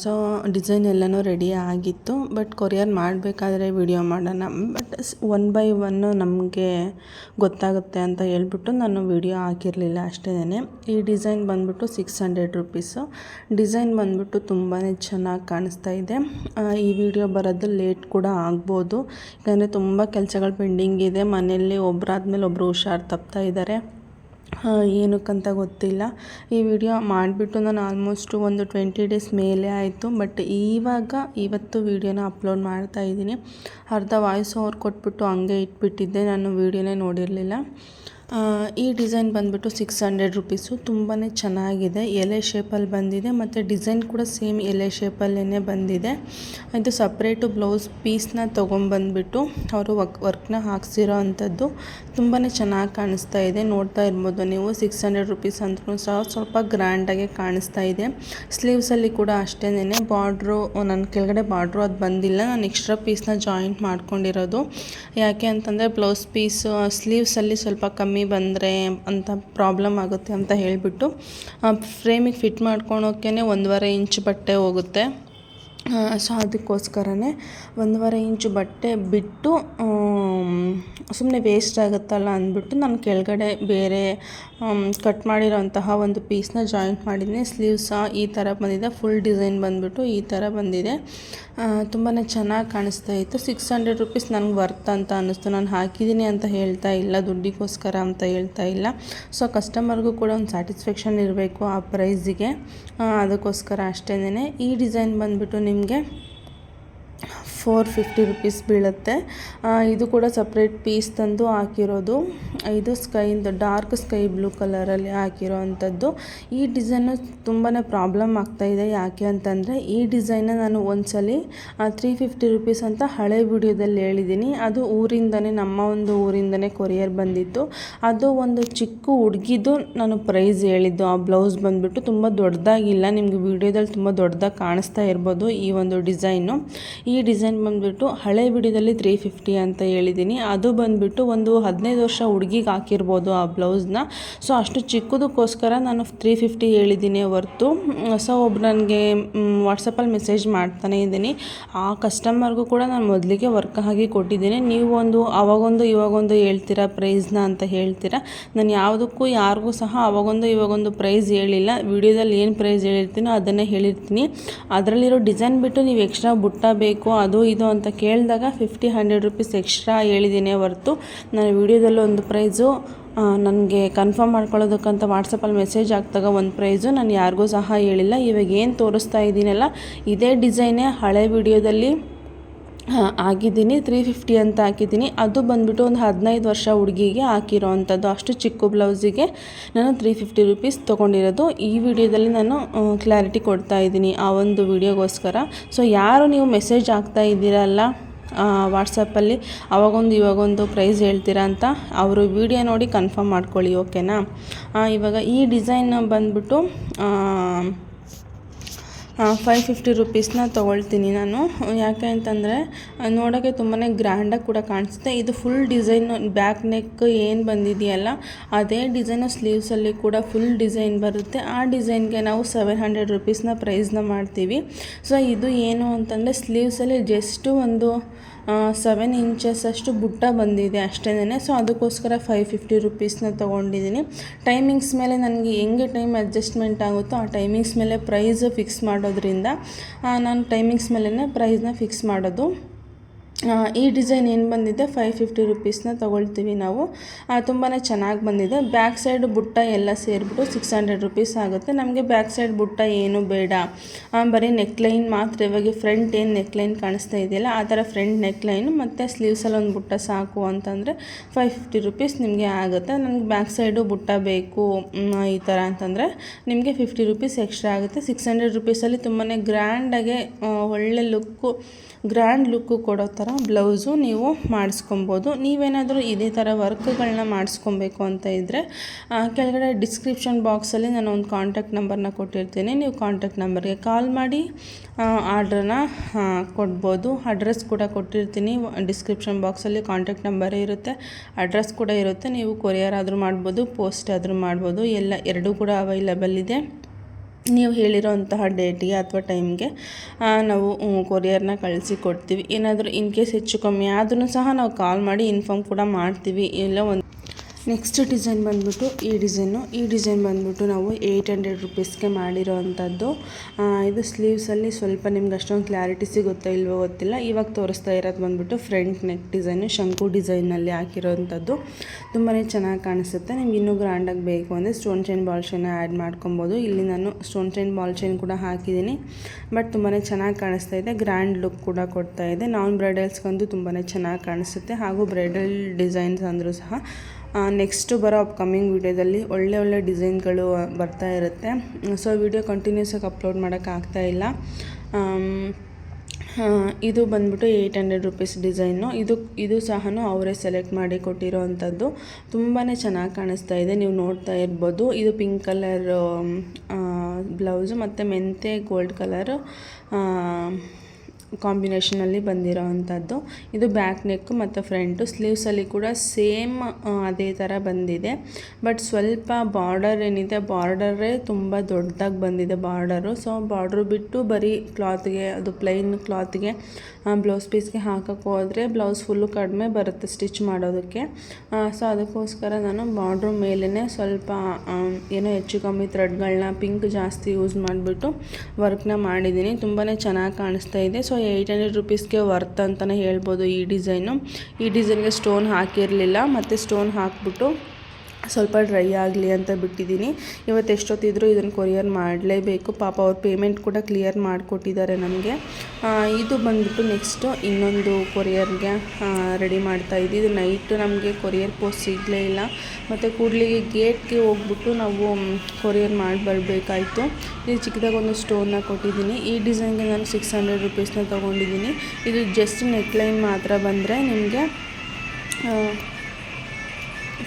ಸೊ ಡಿಸೈನ್ ಎಲ್ಲನೂ ರೆಡಿ ಆಗಿತ್ತು ಬಟ್ ಕೊರಿಯರ್ ಮಾಡಬೇಕಾದ್ರೆ ವಿಡಿಯೋ ಮಾಡೋಣ. ಬಟ್ ಒನ್ ಬೈ ಒನ್ನು ನಮಗೆ ಗೊತ್ತಾಗುತ್ತೆ ಅಂತ ಹೇಳ್ಬಿಟ್ಟು ನಾನು ವಿಡಿಯೋ ಹಾಕಿರಲಿಲ್ಲ ಅಷ್ಟೇ ಈ ಡಿಸೈನ್ ಬಂದ್ಬಿಟ್ಟು ಸಿಕ್ಸ್ ಹಂಡ್ರೆಡ್ ರುಪೀಸು ಡಿಸೈನ್ ಬಂದ್ಬಿಟ್ಟು ತುಂಬಾ ಚೆನ್ನಾಗಿ ಕಾಣಿಸ್ತಾ ಇದೆ. ಈ ವಿಡಿಯೋ ಬರೋದು ಲೇಟ್ ಕೂಡ ಆಗ್ಬೋದು. ಯಾಕಂದರೆ ತುಂಬ ಕೆಲಸಗಳು ಪೆಂಡಿಂಗ್ ಇದೆ. ಮನೆಯಲ್ಲಿ ಒಬ್ಬರಾದ್ಮೇಲೆ ಒಬ್ಬರು ಹುಷಾರು ತಪ್ತಾ ಇದ್ದಾರೆ ಏನಕ್ಕಂತ ಗೊತ್ತಿಲ್ಲ. ಈ ವಿಡಿಯೋ ಮಾಡಿಬಿಟ್ಟು ನಾನು ಆಲ್ಮೋಸ್ಟು ಒಂದು ಟ್ವೆಂಟಿ ಡೇಸ್ ಮೇಲೆ ಆಯಿತು. ಬಟ್ ಇವಾಗ ಇವತ್ತು ವೀಡಿಯೋನ ಅಪ್ಲೋಡ್ ಮಾಡ್ತಾ ಇದ್ದೀನಿ. ಅರ್ಧ ವಾಯ್ಸ್ ಓವರ್ ಕೊಟ್ಬಿಟ್ಟು ಹಂಗೆ ಇಟ್ಬಿಟ್ಟಿದ್ದೆ. ನಾನು ವೀಡಿಯೋನೇ ನೋಡಿರಲಿಲ್ಲ. ಈ ಡಿಸೈನ್ ಬಂದುಬಿಟ್ಟು ಸಿಕ್ಸ್ ಹಂಡ್ರೆಡ್ ರುಪೀಸು ತುಂಬಾ ಚೆನ್ನಾಗಿದೆ. ಎಲೆ ಶೇಪಲ್ಲಿ ಬಂದಿದೆ ಮತ್ತು ಡಿಸೈನ್ ಕೂಡ ಸೇಮ್ ಎಲೆ ಶೇಪಲ್ಲೇ ಬಂದಿದೆ. ಇದು ಸಪ್ರೇಟು ಬ್ಲೌಸ್ ಪೀಸ್ನ ತೊಗೊಂಬಂದ್ಬಿಟ್ಟು ಅವರು ವರ್ಕ್ ವರ್ಕ್ನ ಹಾಕ್ಸಿರೋ ಅಂಥದ್ದು ತುಂಬಾ ಚೆನ್ನಾಗಿ ಕಾಣಿಸ್ತಾ ಇದೆ. ನೋಡ್ತಾ ಇರ್ಬೋದು ನೀವು ಸಿಕ್ಸ್ ಹಂಡ್ರೆಡ್ ರುಪೀಸ್ ಅಂದ್ರೂ ಸಹ ಸ್ವಲ್ಪ ಗ್ರ್ಯಾಂಡಾಗೆ ಕಾಣಿಸ್ತಾ ಇದೆ. ಸ್ಲೀವ್ಸಲ್ಲಿ ಕೂಡ ಅಷ್ಟೇನೆ ಬಾರ್ಡ್ರು ನನ್ನ ಕೆಳಗಡೆ ಬಾರ್ಡ್ರು ಅದು ಬಂದಿಲ್ಲ. ನಾನು ಎಕ್ಸ್ಟ್ರಾ ಪೀಸ್ನ ಜಾಯಿಂಟ್ ಮಾಡ್ಕೊಂಡಿರೋದು. ಯಾಕೆ ಅಂತಂದರೆ ಬ್ಲೌಸ್ ಪೀಸ್ ಸ್ಲೀವ್ಸಲ್ಲಿ ಸ್ವಲ್ಪ ಕಮ್ಮಿ ಬಂದರೆ ಅಂತ ಪ್ರಾಬ್ಲಮ್ ಆಗುತ್ತೆ ಅಂತ ಹೇಳಿಬಿಟ್ಟು ಫ್ರೇಮಿಗೆ ಫಿಟ್ ಮಾಡ್ಕೊಳೋಕೆ ಒಂದೂವರೆ ಇಂಚ್ ಬಟ್ಟೆ ಹೋಗುತ್ತೆ. ಸೊ ಅದಕ್ಕೋಸ್ಕರನೇ ಒಂದೂವರೆ ಇಂಚು ಬಟ್ಟೆ ಬಿಟ್ಟು ಸುಮ್ಮನೆ ವೇಸ್ಟ್ ಆಗುತ್ತಲ್ಲ ಅಂದ್ಬಿಟ್ಟು ನಾನು ಕೆಳಗಡೆ ಬೇರೆ ಕಟ್ ಮಾಡಿರೋಂತಹ ಒಂದು ಪೀಸ್ನ ಜಾಯಿಂಟ್ ಮಾಡಿದ್ದೀನಿ ಸ್ಲೀವ್ಸ್ ಸಹ ಈ ಥರ ಬಂದಿದೆ. ಫುಲ್ ಡಿಸೈನ್ ಬಂದುಬಿಟ್ಟು ಈ ಥರ ಬಂದಿದೆ. ತುಂಬಾ ಚೆನ್ನಾಗಿ ಕಾಣಿಸ್ತಾ ಇತ್ತು. ಸಿಕ್ಸ್ ಹಂಡ್ರೆಡ್ ರುಪೀಸ್ ನನಗೆ ವರ್ತ್ ಅಂತ ಅನ್ನಿಸ್ತು. ನಾನು ಹಾಕಿದ್ದೀನಿ ಅಂತ ಹೇಳ್ತಾ ಇಲ್ಲ, ದುಡ್ಡಿಗೋಸ್ಕರ ಅಂತ ಹೇಳ್ತಾ ಇಲ್ಲ. ಸೊ ಕಸ್ಟಮರ್ಗೂ ಕೂಡ ಒಂದು ಸ್ಯಾಟಿಸ್ಫ್ಯಾಕ್ಷನ್ ಇರಬೇಕು ಆ ಪ್ರೈಸಿಗೆ ಅದಕ್ಕೋಸ್ಕರ ಅಷ್ಟೇನೆ ಈ ಡಿಸೈನ್ ಬಂದ್ಬಿಟ್ಟು ನಿಮಗೆ ಫೋರ್ ಫಿಫ್ಟಿ ರುಪೀಸ್ ಬೀಳುತ್ತೆ. ಇದು ಕೂಡ ಸಪ್ರೇಟ್ ಪೀಸ್ ತಂದು ಹಾಕಿರೋದು. ಇದು ಸ್ಕೈಯಿಂದ ಡಾರ್ಕ್ ಸ್ಕೈ ಬ್ಲೂ ಕಲರಲ್ಲಿ ಹಾಕಿರೋ ಅಂಥದ್ದು ಈ ಡಿಸೈನು ತುಂಬಾ ಪ್ರಾಬ್ಲಮ್ ಆಗ್ತಾಯಿದೆ ಯಾಕೆ ಅಂತಂದರೆ, ಈ ಡಿಸೈನ ನಾನು ಒಂದ್ಸಲಿ ತ್ರೀ ಫಿಫ್ಟಿ ರುಪೀಸ್ ಅಂತ ಹಳೆ ವಿಡಿಯೋದಲ್ಲಿ ಹೇಳಿದ್ದೀನಿ ಅದು ಊರಿಂದನೇ, ನಮ್ಮ ಒಂದು ಊರಿಂದನೇ ಕೊರಿಯರ್ ಬಂದಿತ್ತು. ಅದು ಒಂದು ಚಿಕ್ಕ ಹುಡುಗಿದು ನಾನು ಪ್ರೈಸ್ ಹೇಳಿದ್ದು. ಆ ಬ್ಲೌಸ್ ಬಂದುಬಿಟ್ಟು ತುಂಬ ದೊಡ್ಡದಾಗಿಲ್ಲ. ನಿಮಗೆ ವಿಡಿಯೋದಲ್ಲಿ ತುಂಬ ದೊಡ್ಡದಾಗಿ ಕಾಣಿಸ್ತಾ ಇರ್ಬೋದು ಈ ಒಂದು ಡಿಸೈನು ಈ ಡಿಸೈನ್ ಬಂದುಬಿಟ್ಟು ಹಳೆ ವಿಡಿಯೋದಲ್ಲಿ ತ್ರೀ ಫಿಫ್ಟಿ ಅಂತ ಹೇಳಿದ್ದೀನಿ ಅದು ಬಂದುಬಿಟ್ಟು ಒಂದು ಹದಿನೈದು ವರ್ಷ ಹುಡುಗಿಗೆ ಹಾಕಿರ್ಬೋದು ಆ ಬ್ಲೌಸ್ನ. ಸೊ ಅಷ್ಟು ಚಿಕ್ಕದಕ್ಕೋಸ್ಕರ ನಾನು ತ್ರೀ ಫಿಫ್ಟಿ ಹೇಳಿದ್ದೀನಿ ಹೊರ್ತು. ಸೊ ಒಬ್ರು ನನಗೆ ವಾಟ್ಸಪ್ಪಲ್ಲಿ ಮೆಸೇಜ್ ಮಾಡ್ತಾನೆ ಇದ್ದೀನಿ. ಆ ಕಸ್ಟಮರ್ಗೂ ಕೂಡ ನಾನು ಮೊದಲಿಗೆ ವರ್ಕ್ ಆಗಿ ಕೊಟ್ಟಿದ್ದೀನಿ. ನೀವು ಒಂದು ಅವಾಗೊಂದು ಇವಾಗೊಂದು ಹೇಳ್ತೀರಾ ಪ್ರೈಸ್ನ ಅಂತ ಹೇಳ್ತೀರಾ? ನಾನು ಯಾವುದಕ್ಕೂ ಯಾರಿಗೂ ಸಹ ಅವಾಗೊಂದು ಇವಾಗೊಂದು ಪ್ರೈಸ್ ಹೇಳಿಲ್ಲ. ವಿಡಿಯೋದಲ್ಲಿ ಏನು ಪ್ರೈಸ್ ಹೇಳಿರ್ತೀನೋ ಅದನ್ನೇ ಹೇಳಿರ್ತೀನಿ. ಅದರಲ್ಲಿರೋ ಡಿಸೈನ್ ಬಿಟ್ಟು ನೀವು ಎಕ್ಸ್ಟ್ರಾ ಬುಟ್ಟ ಬೇಕು, ಅದು ಇದು ಅಂತ ಕೇಳಿದಾಗ ಫಿಫ್ಟಿ ಹಂಡ್ರೆಡ್ ರುಪೀಸ್ ಎಕ್ಸ್ಟ್ರಾ ಹೇಳಿದ್ದೀನಿ ಹೊರತು. ನಾನು ವಿಡಿಯೋದಲ್ಲಿ ಒಂದು ಪ್ರೈಸು ನನಗೆ ಕನ್ಫರ್ಮ್ ಮಾಡ್ಕೊಳ್ಳೋದಕ್ಕಂತ ವಾಟ್ಸಪ್ಪಲ್ಲಿ ಮೆಸೇಜ್ ಹಾಕ್ದಾಗ ಒಂದು ಪ್ರೈಸು ನಾನು ಯಾರಿಗೂ ಸಹ ಹೇಳಿಲ್ಲ. ಇವಾಗ ಏನು ತೋರಿಸ್ತಾ ಇದ್ದೀನಲ್ಲ, ಇದೇ ಡಿಸೈನೇ ಹಳೆ ವಿಡಿಯೋದಲ್ಲಿ ಹಾಂ, ಆಗಿದ್ದೀನಿ ತ್ರೀ ಫಿಫ್ಟಿ ಅಂತ ಹಾಕಿದ್ದೀನಿ. ಅದು ಬಂದುಬಿಟ್ಟು ಒಂದು ಹದಿನೈದು ವರ್ಷ ಹುಡುಗಿಗೆ ಹಾಕಿರೋ ಅಂಥದ್ದು ಅಷ್ಟು ಚಿಕ್ಕ ಬ್ಲೌಸಿಗೆ ನಾನು ತ್ರೀ ಫಿಫ್ಟಿ ರುಪೀಸ್ ತೊಗೊಂಡಿರೋದು. ಈ ವಿಡಿಯೋದಲ್ಲಿ ನಾನು ಕ್ಲಾರಿಟಿ ಕೊಡ್ತಾ ಇದ್ದೀನಿ ಆ ಒಂದು ವಿಡಿಯೋಗೋಸ್ಕರ. ಸೊ ಯಾರು ನೀವು ಮೆಸೇಜ್ ಹಾಕ್ತಾ ಇದ್ದೀರಲ್ಲ ವಾಟ್ಸಪ್ಪಲ್ಲಿ ಅವಾಗೊಂದು ಇವಾಗೊಂದು ಪ್ರೈಸ್ ಹೇಳ್ತೀರಾ ಅಂತ, ಅವರು ವಿಡಿಯೋ ನೋಡಿ ಕನ್ಫರ್ಮ್ ಮಾಡ್ಕೊಳ್ಳಿ ಓಕೆನಾ ಇವಾಗ ಈ ಡಿಸೈನ್ ಬಂದ್ಬಿಟ್ಟು ಫೈವ್ ಫಿಫ್ಟಿ ರುಪೀಸ್ನ ತೊಗೊಳ್ತೀನಿ ನಾನು. ಯಾಕೆ ಅಂತಂದರೆ ನೋಡೋಕ್ಕೆ ತುಂಬಾ ಗ್ರ್ಯಾಂಡಾಗಿ ಕೂಡ ಕಾಣಿಸುತ್ತೆ. ಇದು ಫುಲ್ ಡಿಸೈನು ಬ್ಯಾಕ್ ನೆಕ್ ಏನು ಬಂದಿದೆಯಲ್ಲ, ಅದೇ ಡಿಸೈನು ಸ್ಲೀವ್ಸಲ್ಲಿ ಕೂಡ ಫುಲ್ ಡಿಸೈನ್ ಬರುತ್ತೆ. ಆ ಡಿಸೈನ್ಗೆ ನಾವು ಸೆವೆನ್ ಹಂಡ್ರೆಡ್ ರುಪೀಸ್ನ ಪ್ರೈಸ್ನ ಮಾಡ್ತೀವಿ. ಸೊ ಇದು ಏನು ಅಂತಂದರೆ ಸ್ಲೀವ್ಸಲ್ಲಿ ಜಸ್ಟು ಒಂದು ಸೆವೆನ್ ಇಂಚಸ್ ಅಷ್ಟು ಬುಟ್ಟ ಬಂದಿದೆ ಅಷ್ಟೇನೆ ಸೊ ಅದಕ್ಕೋಸ್ಕರ ಫೈವ್ ಫಿಫ್ಟಿ ರುಪೀಸ್ನ ತೊಗೊಂಡಿದ್ದೀನಿ. ಟೈಮಿಂಗ್ಸ್ ಮೇಲೆ ನನಗೆ ಹೆಂಗೆ ಟೈಮ್ ಅಡ್ಜಸ್ಟ್ಮೆಂಟ್ ಆಗುತ್ತೋ ಆ ಟೈಮಿಂಗ್ಸ್ ಮೇಲೆ ಪ್ರೈಸ್ ಫಿಕ್ಸ್ ಮಾಡೋದ್ರಿಂದ ನಾನು ಟೈಮಿಂಗ್ಸ್ ಮೇಲೇ ಪ್ರೈಸ್ನ ಫಿಕ್ಸ್ ಮಾಡೋದು. ಈ ಡಿಸೈನ್ ಏನು ಬಂದಿದೆ? ಫೈವ್ ಫಿಫ್ಟಿ ರುಪೀಸ್ನ ತೊಗೊಳ್ತೀವಿ ನಾವು. ತುಂಬಾ ಚೆನ್ನಾಗಿ ಬಂದಿದೆ. ಬ್ಯಾಕ್ ಸೈಡ್ ಬುಟ್ಟ ಎಲ್ಲ ಸೇರಿಬಿಟ್ಟು ಸಿಕ್ಸ್ ಹಂಡ್ರೆಡ್ ರುಪೀಸ್ ಆಗುತ್ತೆ. ನಮಗೆ ಬ್ಯಾಕ್ ಸೈಡ್ ಬುಟ್ಟ ಏನು ಬೇಡ. ಬರೀ ನೆಕ್ಲೈನ್ ಮಾತ್ರ. ಇವಾಗ ಫ್ರಂಟ್ ಏನು ನೆಕ್ಲೈನ್ ಕಾಣಿಸ್ತಾ ಇದೆಯಲ್ಲ, ಆ ಥರ ಫ್ರಂಟ್ ನೆಕ್ಲೈನು ಮತ್ತು ಸ್ಲೀವ್ಸಲ್ಲಿ ಒಂದು ಬುಟ್ಟ ಸಾಕು ಅಂತಂದರೆ ಫೈವ್ ಫಿಫ್ಟಿ ರುಪೀಸ್ ನಿಮಗೆ ಆಗುತ್ತೆ. ನನಗೆ ಬ್ಯಾಕ್ ಸೈಡು ಬುಟ್ಟ ಬೇಕು ಈ ಥರ ಅಂತಂದರೆ ನಿಮಗೆ ಫಿಫ್ಟಿ ರುಪೀಸ್ ಎಕ್ಸ್ಟ್ರಾ ಆಗುತ್ತೆ. ಸಿಕ್ಸ್ ಹಂಡ್ರೆಡ್ ರುಪೀಸಲ್ಲಿ ತುಂಬಾ ಗ್ರ್ಯಾಂಡಾಗೆ ಒಳ್ಳೆ ಲುಕ್ಕು ಗ್ರ್ಯಾಂಡ್ ಲುಕ್ಕು ಕೊಡೋ ಥರ ಬ್ಲೌಸು ನೀವು ಮಾಡಿಸ್ಕೊಬೋದು. ನೀವೇನಾದರೂ ಇದೇ ಥರ ವರ್ಕ್ಗಳನ್ನ ಮಾಡಿಸ್ಕೊಬೇಕು ಅಂತ ಇದ್ದರೆ ಕೆಳಗಡೆ ಡಿಸ್ಕ್ರಿಪ್ಷನ್ ಬಾಕ್ಸಲ್ಲಿ ನಾನು ಒಂದು ಕಾಂಟ್ಯಾಕ್ಟ್ ನಂಬರ್ನ ಕೊಟ್ಟಿರ್ತೀನಿ. ನೀವು ಕಾಂಟ್ಯಾಕ್ಟ್ ನಂಬರ್ಗೆ ಕಾಲ್ ಮಾಡಿ ಆರ್ಡ್ರನ್ನ ಕೊಡ್ಬೋದು. ಅಡ್ರೆಸ್ ಕೂಡ ಕೊಟ್ಟಿರ್ತೀನಿ. ಡಿಸ್ಕ್ರಿಪ್ಷನ್ ಬಾಕ್ಸಲ್ಲಿ ಕಾಂಟ್ಯಾಕ್ಟ್ ನಂಬರೇ ಇರುತ್ತೆ. ಅಡ್ರೆಸ್ ಕೂಡ ಇರುತ್ತೆ. ನೀವು ಕೊರಿಯರ್ ಆದರೂ ಮಾಡ್ಬೋದು, ಪೋಸ್ಟ್ ಆದರೂ ಮಾಡ್ಬೋದು. ಎಲ್ಲ ಎರಡೂ ಕೂಡ ಅವೈಲಬಲ್ ಇದೆ. ನೀವು ಹೇಳಿರೋಂತಹ ಡೇಟಿಗೆ ಅಥವಾ ಟೈಮ್ಗೆ ನಾವು ಕೊರಿಯರ್ನ ಕಳಿಸಿ ಕೊಡ್ತೀವಿ. ಏನಾದರೂ ಇನ್ ಕೇಸ್ ಹೆಚ್ಚು ಕಮ್ಮಿ ಆದ್ರೂ ಸಹ ನಾವು ಕಾಲ್ ಮಾಡಿ ಇನ್ಫಾರ್ಮ್ ಕೂಡ ಮಾಡ್ತೀವಿ. ಇಲ್ಲ ಒಂದು ನೆಕ್ಸ್ಟ್ ಡಿಸೈನ್ ಬಂದ್ಬಿಟ್ಟು ಈ ಡಿಸೈನು ಈ ಡಿಸೈನ್ ಬಂದ್ಬಿಟ್ಟು ನಾವು ಏಯ್ಟ್ ಹಂಡ್ರೆಡ್ ರುಪೀಸ್ಗೆ ಮಾಡಿರೋ ಅಂಥದ್ದು. ಇದು ಸ್ಲೀವ್ಸಲ್ಲಿ ಸ್ವಲ್ಪ ನಿಮ್ಗೆ ಅಷ್ಟೊಂದು ಕ್ಲಾರಿಟಿ ಸಿಗುತ್ತೋ ಇಲ್ವೋ ಗೊತ್ತಿಲ್ಲ. ಇವಾಗ ತೋರಿಸ್ತಾ ಇರೋದು ಬಂದ್ಬಿಟ್ಟು ಫ್ರಂಟ್ ನೆಕ್ ಡಿಸೈನು ಶಂಕು ಡಿಸೈನಲ್ಲಿ ಹಾಕಿರೋವಂಥದ್ದು ತುಂಬಾ ಚೆನ್ನಾಗಿ ಕಾಣಿಸುತ್ತೆ. ನಿಮ್ಗೆ ಇನ್ನೂ ಗ್ರ್ಯಾಂಡಾಗಿ ಬೇಕು ಅಂದರೆ stone chain ball chain add ಮಾಡ್ಕೊಬೋದು. ಇಲ್ಲಿ ನಾನು ಸ್ಟೋನ್ ಚೈನ್ ಬಾಲ್ ಚೈನ್ ಕೂಡ ಹಾಕಿದ್ದೀನಿ. ಬಟ್ ತುಂಬಾ ಚೆನ್ನಾಗಿ ಕಾಣಿಸ್ತಾ ಇದೆ. ಗ್ರ್ಯಾಂಡ್ ಲುಕ್ ಕೂಡ ಕೊಡ್ತಾ ಇದೆ. ನಾನ್ ಬ್ರೈಡಲ್ಸ್ಗಂತೂ ತುಂಬಾ ಚೆನ್ನಾಗಿ ಕಾಣಿಸುತ್ತೆ. ಹಾಗೂ ಬ್ರೈಡಲ್ ಡಿಸೈನ್ಸ್ ಅಂದರೂ ಸಹ ನೆಕ್ಸ್ಟು ಬರೋ ಅಪ್ಕಮಿಂಗ್ ವೀಡಿಯೋದಲ್ಲಿ ಒಳ್ಳೆ ಒಳ್ಳೆ ಡಿಸೈನ್ಗಳು ಬರ್ತಾ ಇರುತ್ತೆ. ಸೊ ವಿಡಿಯೋ ಕಂಟಿನ್ಯೂಸ್ ಆಗಿ ಅಪ್ಲೋಡ್ ಮಾಡೋಕ್ಕಾಗ್ತಾ ಇಲ್ಲ. ಇದು ಬಂದ್ಬಿಟ್ಟು ಏಯ್ಟ್ ಹಂಡ್ರೆಡ್ ರುಪೀಸ್ ಡಿಸೈನು ಇದು ಇದು ಸಹ ಅವರೇ ಸೆಲೆಕ್ಟ್ ಮಾಡಿ ಕೊಟ್ಟಿರೋ ಅಂಥದ್ದು ತುಂಬಾ ಚೆನ್ನಾಗಿ ಕಾಣಿಸ್ತಾ ಇದೆ. ನೀವು ನೋಡ್ತಾ ಇರ್ಬೋದು. ಇದು ಪಿಂಕ್ ಕಲರ್ ಬ್ಲೌಸು ಮತ್ತು ಮೆಂತೆ ಗೋಲ್ಡ್ ಕಲರ್ ಕಾಂಬಿನೇಷನಲ್ಲಿ ಬಂದಿರೋ ಅಂಥದ್ದು ಇದು ಬ್ಯಾಕ್ ನೆಕ್ ಮತ್ತು ಫ್ರಂಟು. ಸ್ಲೀವ್ಸಲ್ಲಿ ಕೂಡ ಸೇಮ್ ಅದೇ ಥರ ಬಂದಿದೆ. ಬಟ್ ಸ್ವಲ್ಪ ಬಾರ್ಡರ್ ಏನಿದೆ, ಬಾರ್ಡರೇ ತುಂಬ ದೊಡ್ಡದಾಗಿ ಬಂದಿದೆ ಬಾರ್ಡರು. ಸೊ, ಬಾರ್ಡ್ರು ಬಿಟ್ಟು ಬರೀ ಕ್ಲಾತ್ಗೆ, ಅದು ಪ್ಲೈನ್ ಕ್ಲಾತ್ಗೆ ಬ್ಲೌಸ್ ಪೀಸ್ಗೆ ಹಾಕಕ್ಕೆ ಹೋದರೆ ಬ್ಲೌಸ್ ಫುಲ್ಲು ಕಡಿಮೆ ಬರುತ್ತೆ ಸ್ಟಿಚ್ ಮಾಡೋದಕ್ಕೆ. ಸೊ, ಅದಕ್ಕೋಸ್ಕರ ನಾನು ಬಾರ್ಡ್ರ್ ಮೇಲೇ ಸ್ವಲ್ಪ ಏನೋ ಹೆಚ್ಚು ಕಮ್ಮಿ ಥ್ರೆಡ್ಗಳನ್ನ ಪಿಂಕ್ ಜಾಸ್ತಿ ಯೂಸ್ ಮಾಡಿಬಿಟ್ಟು ವರ್ಕ್ನ ಮಾಡಿದ್ದೀನಿ. ತುಂಬಾ ಚೆನ್ನಾಗಿ ಕಾಣಿಸ್ತಾ ಇದೆ. ಸೊ ಏಯ್ಟ್ ಹಂಡ್ರೆಡ್ ರುಪೀಸ್ಗೆ ವರ್ತ್ ಅಂತಲೇ ಹೇಳ್ಬೋದು ಈ ಡಿಸೈನು ಈ ಡಿಸೈನ್ಗೆ ಸ್ಟೋನ್ ಹಾಕಿರಲಿಲ್ಲ, ಮತ್ತು ಸ್ಟೋನ್ ಹಾಕ್ಬಿಟ್ಟು ಸ್ವಲ್ಪ ಡ್ರೈ ಆಗಲಿ ಅಂತ ಬಿಟ್ಟಿದ್ದೀನಿ. ಇವತ್ತು ಎಷ್ಟೊತ್ತಿದ್ರು ಇದನ್ನು ಕೊರಿಯರ್ ಮಾಡಲೇಬೇಕು. ಪಾಪ ಅವ್ರ ಪೇಮೆಂಟ್ ಕೂಡ ಕ್ಲಿಯರ್ ಮಾಡಿಕೊಟ್ಟಿದ್ದಾರೆ ನಮಗೆ. ಇದು ಬಂದ್ಬಿಟ್ಟು ನೆಕ್ಸ್ಟು ಇನ್ನೊಂದು ಕೊರಿಯರ್ಗೆ ರೆಡಿ ಮಾಡ್ತಾ ಇದ್ದೀವಿ ಇದು ನೈಟು ನಮಗೆ ಕೊರಿಯರ್ ಪೋಸ್ಟ್ ಸಿಗಲೇ ಇಲ್ಲ. ಮತ್ತು ಕೂಡಲಿಗೆ ಗೇಟ್ಗೆ ಹೋಗ್ಬಿಟ್ಟು ನಾವು ಕೊರಿಯರ್ ಮಾಡಿ ಬರಬೇಕಾಯಿತು. ಇದು ಚಿಕ್ಕದಾಗಿ ಒಂದು ಸ್ಟೋನ್ನ ಕೊಟ್ಟಿದ್ದೀನಿ. ಈ ಡಿಸೈನ್ಗೆ ನಾನು ಸಿಕ್ಸ್ ಹಂಡ್ರೆಡ್ ರುಪೀಸ್ನ ತೊಗೊಂಡಿದ್ದೀನಿ. ಇದು ಜಸ್ಟ್ ನೆಕ್ಲೈನ್ ಮಾತ್ರ ಬಂದರೆ ನಿಮಗೆ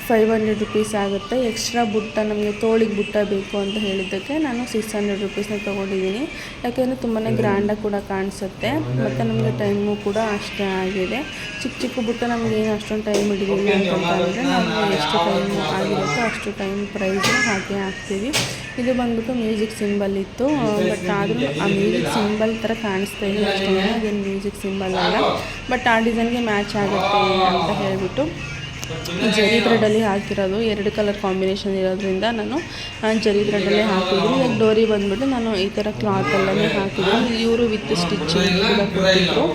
ಫೈವ್ ಹಂಡ್ರೆಡ್ ರುಪೀಸ್ ಆಗುತ್ತೆ. ಎಕ್ಸ್ಟ್ರಾ ಬುಟ್ಟ ನಮಗೆ ತೋಳಿಗೆ ಬುಟ್ಟ ಬೇಕು ಅಂತ ಹೇಳಿದ್ದಕ್ಕೆ ನಾನು ಸಿಕ್ಸ್ ಹಂಡ್ರೆಡ್ ರುಪೀಸ್ನ ತೊಗೊಂಡಿದ್ದೀನಿ. ಯಾಕೆಂದರೆ ತುಂಬಾ ಗ್ರ್ಯಾಂಡಾಗಿ ಕೂಡ ಕಾಣಿಸುತ್ತೆ. ಮತ್ತು ನಮಗೆ ಟೈಮು ಕೂಡ ಅಷ್ಟೇ ಆಗಿದೆ. ಚಿಕ್ಕ ಚಿಕ್ಕ ಬುಟ್ಟ ನಮಗೆ ಏನು ಅಷ್ಟೊಂದು ಟೈಮ್ ಹಿಡಿದಿಲ್ಲ ಅಂತಂದರೆ ನಾವು ಎಷ್ಟು ಟೈಮ್ ಆಗಿರುತ್ತೋ ಅಷ್ಟು ಟೈಮ್ ಪ್ರೈಸು ಹಾಗೆ ಹಾಕ್ತೀವಿ. ಇದು ಬಂದ್ಬಿಟ್ಟು ಮ್ಯೂಸಿಕ್ ಸಿಂಬಲ್ ಇತ್ತು. ಬಟ್ ಆದರೂ ಆ ಮ್ಯೂಸಿಕ್ ಸಿಂಬಲ್ ಥರ ಕಾಣಿಸ್ತಾ ಇಲ್ಲ. ಅಷ್ಟೇ ಅದೇನು ಮ್ಯೂಸಿಕ್ ಸಿಂಬಲ್ ಅಲ್ಲ. ಬಟ್ ಆ ಡಿಸೈನ್ಗೆ ಮ್ಯಾಚ್ ಆಗುತ್ತೆ ಅಂತ ಹೇಳಿಬಿಟ್ಟು. ಜರಿ ಥ್ರೆಡಲ್ಲಿ ಹಾಕಿರೋದು ಎರಡು ಕಲರ್ ಕಾಂಬಿನೇಷನ್ ಇರೋದ್ರಿಂದ ನಾನು ಜರಿ ಥ್ರೆಡಲ್ಲೇ ಹಾಕಿದ್ದೀನಿ. ಇವಾಗ ಡೋರಿ ಬಂದ್ಬಿಟ್ಟು ನಾನು ಈ ಥರ ಕ್ಲಾತಲ್ಲೇ ಹಾಕಿದ್ದೀನಿ. ಇವರು ವಿತ್ ಸ್ಟಿಚಿಂಗ್ ಕೂಡ ಕೊಟ್ಟಿದ್ರು.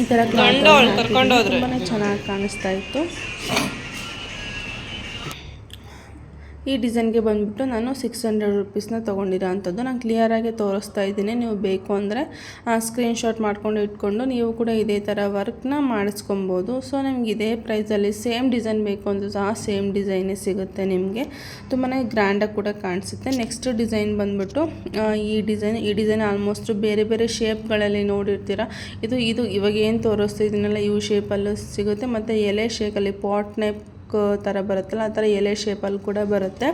ಈ ಥರ ಕ್ಲಾತ್ ತುಂಬಾ ಚೆನ್ನಾಗಿ ಕಾಣಿಸ್ತಾ ಇತ್ತು. ಈ ಡಿಸೈನ್ಗೆ ಬಂದುಬಿಟ್ಟು ನಾನು ಸಿಕ್ಸ್ ಹಂಡ್ರೆಡ್ ರುಪೀಸ್ನ ತೊಗೊಂಡಿರೋ ಅಂಥದ್ದು. ನಾನು ಕ್ಲಿಯರಾಗಿ ತೋರಿಸ್ತಾ ಇದ್ದೀನಿ. ನೀವು ಬೇಕು ಅಂದರೆ ಸ್ಕ್ರೀನ್ಶಾಟ್ ಮಾಡ್ಕೊಂಡು ಇಟ್ಕೊಂಡು ನೀವು ಕೂಡ ಇದೇ ಥರ ವರ್ಕ್ನ ಮಾಡಿಸ್ಕೊಬೋದು. ಸೊ, ನಿಮ್ಗೆ ಇದೇ ಪ್ರೈಸಲ್ಲಿ ಸೇಮ್ ಡಿಸೈನ್ ಬೇಕು ಅಂದರೂ ಸಹ ಸೇಮ್ ಡಿಸೈನೇ ಸಿಗುತ್ತೆ ನಿಮಗೆ. ತುಂಬಾ ಗ್ರ್ಯಾಂಡಾಗಿ ಕೂಡ ಕಾಣಿಸುತ್ತೆ. ನೆಕ್ಸ್ಟ್ ಡಿಸೈನ್ ಬಂದುಬಿಟ್ಟು ಈ ಡಿಸೈನ್ ಈ ಡಿಸೈನ್ ಆಲ್ಮೋಸ್ಟ್ ಬೇರೆ ಬೇರೆ ಶೇಪ್ಗಳಲ್ಲಿ ನೋಡಿರ್ತೀರ. ಇದು ಇದು ಇವಾಗ ಏನು ತೋರಿಸ್ತಾ ಇದನ್ನೆಲ್ಲ ಯು ಶೇಪಲ್ಲೂ ಸಿಗುತ್ತೆ. ಮತ್ತು ಎಲೆ ಶೇಪಲ್ಲಿ ಪಾಟ್ ನೆಪ್ ಥರ ಬರುತ್ತಲ್ಲ, ಆ ಥರ ಎಲೆ ಶೇಪಲ್ಲಿ ಕೂಡ ಬರುತ್ತೆ.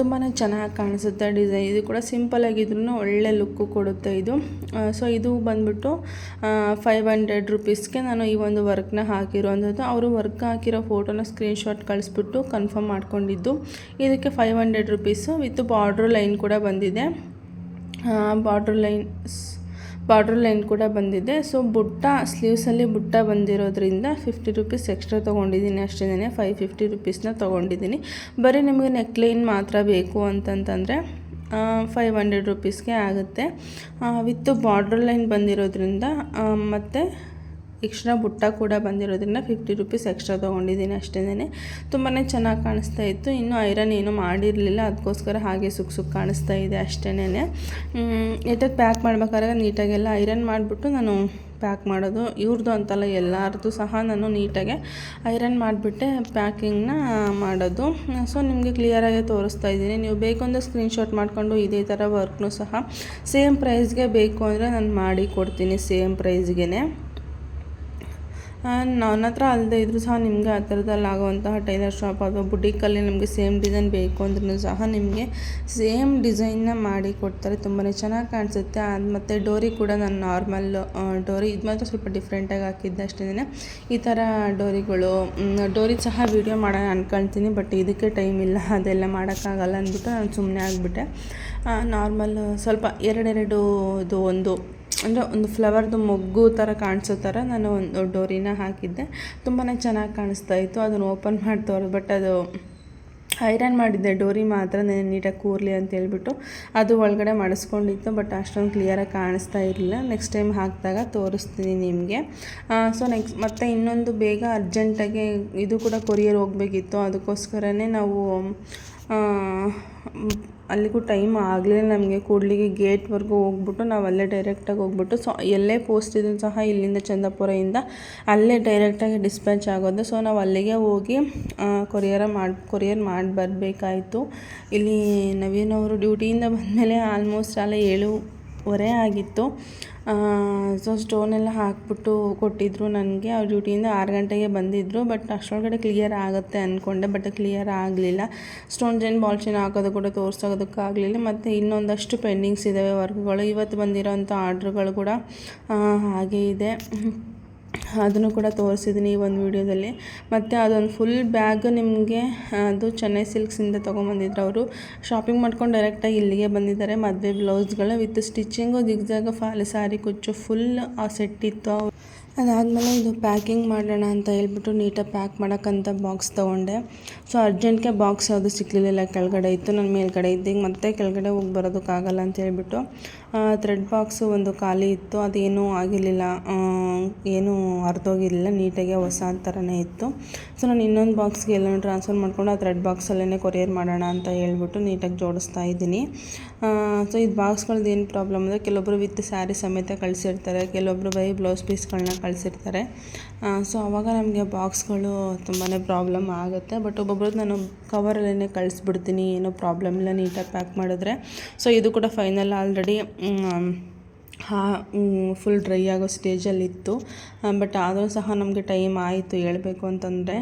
ತುಂಬಾ ಚೆನ್ನಾಗಿ ಕಾಣಿಸುತ್ತೆ ಡಿಸೈನ್ ಇದು ಕೂಡ ಸಿಂಪಲ್ ಆಗಿದ್ರೂ ಒಳ್ಳೆ ಲುಕ್ಕು ಕೊಡುತ್ತೆ ಇದು. ಸೊ ಇದು ಬಂದ್ಬಿಟ್ಟು ಫೈವ್ ಹಂಡ್ರೆಡ್ ರುಪೀಸ್ಗೆ ನಾನು ಈ ಒಂದು ವರ್ಕ್ನ ಹಾಕಿರೋವಂಥದ್ದು. ಅವರು ವರ್ಕ್ ಹಾಕಿರೋ ಫೋಟೋನ ಸ್ಕ್ರೀನ್ಶಾಟ್ ಕಳಿಸ್ಬಿಟ್ಟು ಕನ್ಫರ್ಮ್ ಮಾಡ್ಕೊಂಡಿದ್ದು. ಇದಕ್ಕೆ five hundred rupees with border line ಕೂಡ ಬಂದಿದೆ. ಬಾರ್ಡ್ರ್ ಲೈನ್ ಬಾರ್ಡ್ರ್ ಲೈನ್ ಕೂಡ ಬಂದಿದೆ. ಸೊ ಬುಟ್ಟ, ಸ್ಲೀವ್ಸಲ್ಲಿ ಬುಟ್ಟ ಬಂದಿರೋದ್ರಿಂದ ಫಿಫ್ಟಿ ರುಪೀಸ್ ಎಕ್ಸ್ಟ್ರಾ ತೊಗೊಂಡಿದ್ದೀನಿ. ಅಷ್ಟೇನೇ ಫೈವ್ ಫಿಫ್ಟಿ ರುಪೀಸ್ನ ತೊಗೊಂಡಿದ್ದೀನಿ. ಬರೀ ನಿಮಗೆ ನೆಕ್ಲೈನ್ ಮಾತ್ರ ಬೇಕು ಅಂತಂತಂದರೆ ಫೈವ್ ಹಂಡ್ರೆಡ್ ರುಪೀಸ್ಗೆ ಆಗುತ್ತೆ. ವಿತ್ ಬಾರ್ಡ್ರ್ ಲೈನ್ ಬಂದಿರೋದ್ರಿಂದ ಮತ್ತು ಎಕ್ಸ್ಟ್ರಾ ಬುಟ್ಟ ಕೂಡ ಬಂದಿರೋದ್ರಿಂದ ಫಿಫ್ಟಿ ರುಪೀಸ್ ಎಕ್ಸ್ಟ್ರಾ ತೊಗೊಂಡಿದ್ದೀನಿ ಅಷ್ಟೇ ತುಂಬಾ ಚೆನ್ನಾಗಿ ಕಾಣಿಸ್ತಾ ಇತ್ತು. ಇನ್ನೂ ಐರನ್ ಏನೂ ಮಾಡಿರಲಿಲ್ಲ. ಅದಕ್ಕೋಸ್ಕರ ಹಾಗೆ ಸುಖ ಸುಖ ಕಾಣಿಸ್ತಾ ಇದೆ ಅಷ್ಟೇ ಎಟಕ್ಕೆ ಪ್ಯಾಕ್ ಮಾಡ್ಬೇಕಾದ್ರೆ ನೀಟಾಗೆಲ್ಲ ಐರನ್ ಮಾಡಿಬಿಟ್ಟು ನಾನು ಪ್ಯಾಕ್ ಮಾಡೋದು. ಇವ್ರದ್ದು ಅಂತಲ್ಲ ಎಲ್ಲರದ್ದು ಸಹ ನಾನು ನೀಟಾಗೆ ಐರನ್ ಮಾಡಿಬಿಟ್ಟೆ ಪ್ಯಾಕಿಂಗ್ನ ಮಾಡೋದು. ಸೊ ನಿಮಗೆ ಕ್ಲಿಯರಾಗಿ ತೋರಿಸ್ತಾ ಇದ್ದೀನಿ. ನೀವು ಬೇಕು ಅಂದರೆ ಸ್ಕ್ರೀನ್ಶಾಟ್ ಮಾಡಿಕೊಂಡು ಇದೇ ಥರ ವರ್ಕ್ನು ಸಹ ಸೇಮ್ ಪ್ರೈಸ್ಗೆ ಬೇಕು ಅಂದರೆ ನಾನು ಮಾಡಿ ಕೊಡ್ತೀನಿ ಸೇಮ್ ಪ್ರೈಸ್ಗೆ ನನ್ನ ಹತ್ರ ಅಲ್ಲದೆ ಇದ್ರೂ ಸಹ ನಿಮಗೆ ಆ ಥರದಲ್ಲಿ ಆಗುವಂತಹ ಟೈಲರ್ ಶಾಪ್ ಅಥವಾ ಬುಟೀಕಲ್ಲಿ ನಿಮಗೆ ಸೇಮ್ ಡಿಸೈನ್ ಬೇಕು ಅಂದ್ರೂ ಸಹ ನಿಮಗೆ ಸೇಮ್ ಡಿಸೈನ್ನ ಮಾಡಿ ಕೊಡ್ತಾರೆ. ತುಂಬಾ ಚೆನ್ನಾಗಿ ಕಾಣಿಸುತ್ತೆ. ಅದು ಮತ್ತು ಡೋರಿ ಕೂಡ ನಾನು ನಾರ್ಮಲ್ ಡೋರಿ ಇದು ಮಾತ್ರ ಸ್ವಲ್ಪ ಡಿಫ್ರೆಂಟಾಗಿ ಹಾಕಿದ್ದೆ ಅಷ್ಟೇ ಈ ಥರ ಡೋರಿಗಳು ಡೋರಿ ಸಹ ವೀಡಿಯೋ ಮಾಡೋಣ ಅಂದ್ಕೊಳ್ತೀನಿ ಬಟ್ ಇದಕ್ಕೆ ಟೈಮ್ ಇಲ್ಲ. ಅದೆಲ್ಲ ಮಾಡೋಕ್ಕಾಗಲ್ಲ ಅಂದ್ಬಿಟ್ಟು ನಾನು ಸುಮ್ಮನೆ ಆಗಿಬಿಟ್ಟೆ. ನಾರ್ಮಲ್ ಸ್ವಲ್ಪ ಎರಡೆರಡು ಇದು ಒಂದು ಅಂದರೆ ಒಂದು ಫ್ಲವರ್ದು ಮೊಗ್ಗು ಥರ ಕಾಣಿಸೋ ಥರ ನಾನು ಒಂದು ಡೋರಿನ ಹಾಕಿದ್ದೆ. ತುಂಬಾ ಚೆನ್ನಾಗಿ ಕಾಣಿಸ್ತಾ ಇತ್ತು. ಅದನ್ನು ಓಪನ್ ಮಾಡಿ ತೋರ್ ಬಟ್ ಅದು ಐರನ್ ಮಾಡಿದ್ದೆ. ಡೋರಿ ಮಾತ್ರ ನೀಟಾಗಿ ಕೂರಲಿ ಅಂತ ಹೇಳ್ಬಿಟ್ಟು ಅದು ಒಳಗಡೆ ಮಾಡಿಸ್ಕೊಂಡಿತ್ತು, ಬಟ್ ಅಷ್ಟೊಂದು ಕ್ಲಿಯರಾಗಿ ಕಾಣಿಸ್ತಾ ಇರಲಿಲ್ಲ. ನೆಕ್ಸ್ಟ್ ಟೈಮ್ ಹಾಕಿದಾಗ ತೋರಿಸ್ತೀನಿ ನಿಮಗೆ. ಸೊ ನೆಕ್ಸ್ಟ್ ಮತ್ತು ಇನ್ನೊಂದು ಬೇಗ ಅರ್ಜೆಂಟಾಗಿ ಇದು ಕೂಡ ಕೊರಿಯರ್ ಹೋಗಬೇಕಿತ್ತು. ಅದಕ್ಕೋಸ್ಕರನೇ ನಾವು ಅಲ್ಲಿಗೂ ಟೈಮ್ ಆಗಲಿಲ್ಲ ನಮಗೆ ಕೂಡ್ಲಿಗೆ ಗೇಟ್ವರೆಗೂ ಹೋಗ್ಬಿಟ್ಟು ನಾವು ಅಲ್ಲೇ ಡೈರೆಕ್ಟಾಗಿ ಹೋಗ್ಬಿಟ್ಟು ಸೊ ಎಲ್ಲೇ ಪೋಸ್ಟ್ ಇದ್ರೂ ಸಹ ಇಲ್ಲಿಂದ ಚಂದಾಪುರದಿಂದ ಅಲ್ಲೇ ಡೈರೆಕ್ಟಾಗಿ ಡಿಸ್ಪ್ಯಾಚ್ ಆಗೋದು. ಸೊ ನಾವು ಅಲ್ಲಿಗೆ ಹೋಗಿ ಕೊರಿಯರ ಮಾಡಿ ಕೊರಿಯರ್ ಮಾಡಿ ಬರಬೇಕಾಯಿತು. ಇಲ್ಲಿ ನವೀನ್ ಅವರು ಡ್ಯೂಟಿಯಿಂದ ಬಂದಮೇಲೆ ಆಲ್ಮೋಸ್ಟ್ ಅಲ್ಲೇ ಏಳುವರೆ ಆಗಿತ್ತು. ಸೊ ಸ್ಟೋನೆಲ್ಲ ಹಾಕ್ಬಿಟ್ಟು ಕೊಟ್ಟಿದ್ದರು ನನಗೆ. ಅವ್ರ ಡ್ಯೂಟಿಯಿಂದ ಆರು ಗಂಟೆಗೆ ಬಂದಿದ್ದರು ಬಟ್ ಅಷ್ಟರೊಳಗಡೆ ಕ್ಲಿಯರ್ ಆಗುತ್ತೆ ಅಂದ್ಕೊಂಡೆ ಬಟ್ ಕ್ಲಿಯರ್ ಆಗಲಿಲ್ಲ. ಸ್ಟೋನ್ ಜೈನ್ ಬಾಲ್ ಚೈನ್ ಹಾಕೋದು ಕೂಡ ತೋರ್ಸೋದಕ್ಕಾಗಲಿಲ್ಲ ಮತ್ತು ಇನ್ನೊಂದಷ್ಟು ಪೆಂಡಿಂಗ್ಸ್ ಇದ್ದಾವೆ ವರ್ಕ್ಗಳು ಇವತ್ತು ಬಂದಿರೋಂಥ ಆರ್ಡ್ರುಗಳು ಕೂಡ ಹಾಗೇ ಇದೆ. ಅದನ್ನು ಕೂಡ ತೋರಿಸಿದ್ದೀನಿ ಈ ಒಂದು ವೀಡಿಯೋದಲ್ಲಿ. ಮತ್ತು ಅದೊಂದು ಫುಲ್ ಬ್ಯಾಗ್ ನಿಮಗೆ ಅದು ಚೆನ್ನೈ ಸಿಲ್ಕ್ಸಿಂದ ತೊಗೊಂಬಂದಿದ್ರು ಅವರು. ಶಾಪಿಂಗ್ ಮಾಡ್ಕೊಂಡು ಡೈರೆಕ್ಟಾಗಿ ಇಲ್ಲಿಗೆ ಬಂದಿದ್ದಾರೆ. ಮದುವೆ ಬ್ಲೌಸ್ಗಳು with stitching zigzag fall sari ಕುಚ್ಚು ಫುಲ್ ಆ ಸೆಟ್ ಇತ್ತು ಅದಾದಮೇಲೆ ಇದು ಪ್ಯಾಕಿಂಗ್ ಮಾಡೋಣ ಅಂತ ಹೇಳ್ಬಿಟ್ಟು ನೀಟಾಗಿ ಪ್ಯಾಕ್ ಮಾಡೋಕ್ಕಂತ ಬಾಕ್ಸ್ ತೊಗೊಂಡೆ. ಸೊ ಅರ್ಜೆಂಟ್ಗೆ ಬಾಕ್ಸ್ ಯಾವುದು ಸಿಕ್ಕಲಿಲ್ಲ ಕೆಳಗಡೆ ಇತ್ತು. ನಾನು ಮೇಲ್ಗಡೆ ಇದ್ದೀಗ ಮತ್ತೆ ಕೆಳಗಡೆ ಹೋಗಿ ಬರೋದಕ್ಕಾಗಲ್ಲ ಅಂತ ಹೇಳ್ಬಿಟ್ಟು. ಥ್ರೆಡ್ ಬಾಕ್ಸು ಒಂದು ಖಾಲಿ ಇತ್ತು. ಅದೇನೂ ಆಗಿರಲಿಲ್ಲ. ಏನೂ ಹರಿದೋಗಿರಲಿಲ್ಲ ನೀಟಾಗಿ ಹೊಸ ಥರನೇ ಇತ್ತು. ಸೊ, ನಾನು ಇನ್ನೊಂದು ಬಾಕ್ಸ್ಗೆ ಎಲ್ಲನೂ ಟ್ರಾನ್ಸ್ಫರ್ ಮಾಡ್ಕೊಂಡು ಆ ಥ್ರೆಡ್ ಬಾಕ್ಸಲ್ಲೇ ಕೊರಿಯರ್ ಮಾಡೋಣ ಅಂತ ಹೇಳ್ಬಿಟ್ಟು ನೀಟಾಗಿ ಜೋಡಿಸ್ತಾ ಇದ್ದೀನಿ. ಸೊ ಇದು ಬಾಕ್ಸ್ಗಳ್ದು ಏನು ಪ್ರಾಬ್ಲಮ್ ಅಂದರೆ ಕೆಲವೊಬ್ಬರು ವಿತ್ ಸ್ಯಾರಿ ಸಮೇತ ಕಳಿಸಿರ್ತಾರೆ. ಕೆಲವೊಬ್ಬರು ಬೈ ಬ್ಲೌಸ್ ಪೀಸ್ಗಳನ್ನ ಕಳಿಸಿರ್ತಾರೆ. ಸೊ ಆವಾಗ ನಮಗೆ ಬಾಕ್ಸ್ಗಳು ತುಂಬಾ ಪ್ರಾಬ್ಲಮ್ ಆಗುತ್ತೆ. ಬಟ್ ಒಬ್ಬೊಬ್ರದ್ದು ನಾನು ಕವರಲ್ಲೇ ಕಳಿಸ್ಬಿಡ್ತೀನಿ, ಏನೂ ಪ್ರಾಬ್ಲಮ್ ಇಲ್ಲ ನೀಟಾಗಿ ಪ್ಯಾಕ್ ಮಾಡಿದ್ರೆ. ಸೊ ಇದು ಕೂಡ ಫೈನಲ್ ಆಲ್ರೆಡಿ ಹಾ ಫುಲ್ ಡ್ರೈ ಆಗೋ ಸ್ಟೇಜಲ್ಲಿತ್ತು ಬಟ್ ಆದರೂ ಸಹ ನಮಗೆ ಟೈಮ್ ಆಯಿತು ಹೇಳಬೇಕು ಅಂತಂದರೆ.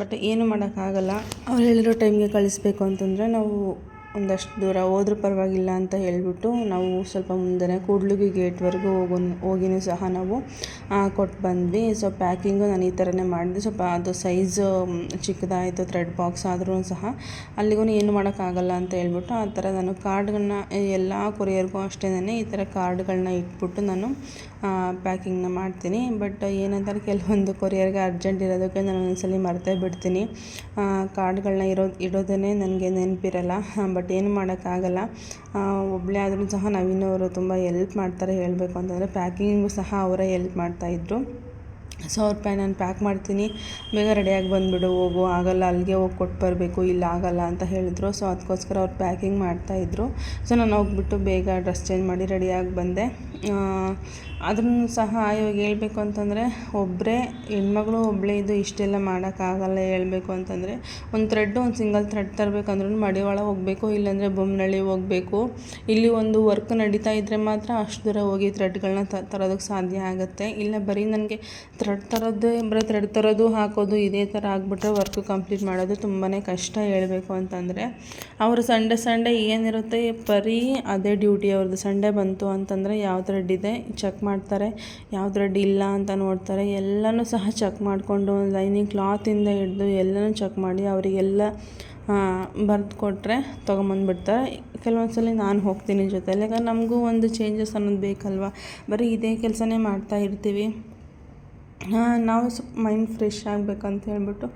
ಬಟ್ ಏನು ಮಾಡೋಕ್ಕಾಗಲ್ಲ. ಅವ್ರು ಹೇಳಿರೋ ಟೈಮ್ಗೆ ಕಳಿಸ್ಬೇಕು ಅಂತಂದರೆ ನಾವು ಒಂದಷ್ಟು ದೂರ ಹೋದ್ರೂ ಪರವಾಗಿಲ್ಲ ಅಂತ ಹೇಳಿಬಿಟ್ಟು ನಾವು ಸ್ವಲ್ಪ ಮುಂದೆ ಕೂಡ್ಲಿಗಿ ಗೇಟ್ವರೆಗೂ ಹೋಗೋ ಹೋಗಿನೂ ಸಹ ನಾವು. ಕೊಟ್ಟು ಬಂದ್ವಿ. ಸೊ ಪ್ಯಾಕಿಂಗು ನಾನು ಈ ಥರನೇ ಮಾಡಿದೆ. ಸ್ವಲ್ಪ ಅದು ಸೈಜ್ ಚಿಕ್ಕದಾಯಿತು ಥ್ರೆಡ್ ಬಾಕ್ಸ್ ಆದರೂ ಸಹ. ಅಲ್ಲಿಗೂ ಏನು ಮಾಡೋಕ್ಕಾಗಲ್ಲ ಅಂತ ಹೇಳ್ಬಿಟ್ಟು ಆ ಥರ ನಾನು ಕಾರ್ಡ್ಗಳನ್ನ ಎಲ್ಲ ಕೊರಿಯರ್ಗೂ ಅಷ್ಟೇ ಈ ಥರ ಕಾರ್ಡ್ಗಳನ್ನ ಇಟ್ಬಿಟ್ಟು ನಾನು ಪ್ಯಾಕಿಂಗ್ನ ಮಾಡ್ತೀನಿ. ಬಟ್ ಏನಂತಾರೆ ಕೆಲವೊಂದು ಕೊರಿಯರ್ಗೆ ಅರ್ಜೆಂಟ್ ಇರೋದಕ್ಕೆ ನಾನು ಒಂದೊಂದ್ಸಲಿ ಮರ್ತೇ ಬಿಡ್ತೀನಿ. ಕಾರ್ಡ್ಗಳನ್ನ ಇರೋ ಇಡೋದೇ ನನಗೆ ನೆನಪಿರಲ್ಲ. ಬಟ್ ಏನು ಮಾಡೋಕ್ಕಾಗಲ್ಲ. ಒಬ್ಬಳೇ ಆದರೂ ಸಹ ನವೀನವರು ತುಂಬ ಎಲ್ಪ್ ಮಾಡ್ತಾರೆ ಹೇಳಬೇಕು ಅಂತಂದರೆ ಪ್ಯಾಕಿಂಗು ಸಹ ಅವರೇ ಎಲ್ಪ್ ಮಾಡ್ತಾಯಿದ್ರು ಸೊ ರೂಪಾಯಿ ನಾನು ಪ್ಯಾಕ್ ಮಾಡ್ತೀನಿ. ಬೇಗ ರೆಡಿಯಾಗಿ ಬಂದುಬಿಡು, ಹೋಗು. ಆಗಲ್ಲ, ಅಲ್ಲಿಗೆ ಹೋಗಿ ಕೊಟ್ಟು ಬರಬೇಕು, ಇಲ್ಲ ಆಗಲ್ಲ ಅಂತ ಹೇಳಿದ್ರು. ಸೊ ಅದಕ್ಕೋಸ್ಕರ ಅವ್ರು ಪ್ಯಾಕಿಂಗ್ ಮಾಡ್ತಾಯಿದ್ರು ಸೊ ನಾನು ಹೋಗ್ಬಿಟ್ಟು ಬೇಗ ಡ್ರೆಸ್ ಚೇಂಜ್ ಮಾಡಿ ರೆಡಿಯಾಗಿ ಬಂದೆ. ಅದನ್ನು ಸಹ ಇವಾಗ ಹೇಳಬೇಕು ಅಂತಂದರೆ ಒಬ್ಬರೇ ಹೆಣ್ಮಗಳು ಒಬ್ಬಳೇ ಇದು ಇಷ್ಟೆಲ್ಲ ಮಾಡೋಕ್ಕಾಗಲ್ಲ ಹೇಳಬೇಕು ಅಂತಂದರೆ, ಒಂದು ಥ್ರೆಡ್ ಒಂದು ಸಿಂಗಲ್ ಥ್ರೆಡ್ ತರಬೇಕಂದ್ರೂ ಮಡಿವಾಳ ಹೋಗಬೇಕು, ಇಲ್ಲಾಂದರೆ ಬೊಮ್ಮನಳ್ಳಿ ಹೋಗಬೇಕು. ಇಲ್ಲಿ ಒಂದು ವರ್ಕ್ ನಡೀತಾ ಇದ್ದರೆ ಮಾತ್ರ ಅಷ್ಟು ದೂರ ಹೋಗಿ ಥ್ರೆಡ್ಗಳನ್ನ ತರೋದಕ್ಕೆ ಸಾಧ್ಯ ಆಗುತ್ತೆ. ಇಲ್ಲ ಬರೀ ನನಗೆ ಥ್ರೆಡ್ ತರೋದು ಬರೀ ಥ್ರೆಡ್ ತರೋದು ಹಾಕೋದು ಇದೇ ಥರ ಆಗಿಬಿಟ್ರೆ ವರ್ಕ್ ಕಂಪ್ಲೀಟ್ ಮಾಡೋದು ತುಂಬಾ ಕಷ್ಟ ಹೇಳಬೇಕು ಅಂತಂದರೆ. ಅವರು ಸಂಡೇ ಸಂಡೇ ಏನಿರುತ್ತೆ ಬರೀ ಅದೇ ಡ್ಯೂಟಿ ಅವ್ರದ್ದು. ಸಂಡೇ ಬಂತು ಅಂತಂದರೆ ಯಾವ ಥ್ರೆಡ್ ಇದೆ ಚೆಕ್ ಮಾಡ್ತಾರೆ. ಯಾವ ಥ್ರೆಡ್ ಇಲ್ಲ ಅಂತ ನೋಡ್ತಾರೆ. ಎಲ್ಲನೂ ಸಹ ಚೆಕ್ ಮಾಡಿಕೊಂಡು ಲೈನಿಂಗ್ ಕ್ಲಾತಿಂದ ಹಿಡಿದು ಎಲ್ಲನೂ ಚೆಕ್ ಮಾಡಿ ಅವರಿಗೆಲ್ಲ ಬರೆದು ಕೊಟ್ಟರೆ ತೊಗೊಂಬಂದ್ಬಿಡ್ತಾರೆ. ಕೆಲವೊಂದು ಸಲ ನಾನು ಹೋಗ್ತೀನಿ ಜೊತೆಲಿ. ಯಾಕಂದ್ರೆ ನಮಗೂ ಒಂದು ಚೇಂಜಸ್ ಅನ್ನೋದು ಬೇಕಲ್ವ? ಬರೀ ಇದೇ ಕೆಲಸನೇ ಮಾಡ್ತಾ ಇರ್ತೀವಿ. ನಾವು ಸ್ವಲ್ಪ ಮೈಂಡ್ ಫ್ರೆಶ್ ಆಗಬೇಕಂತ ಹೇಳ್ಬಿಟ್ಟು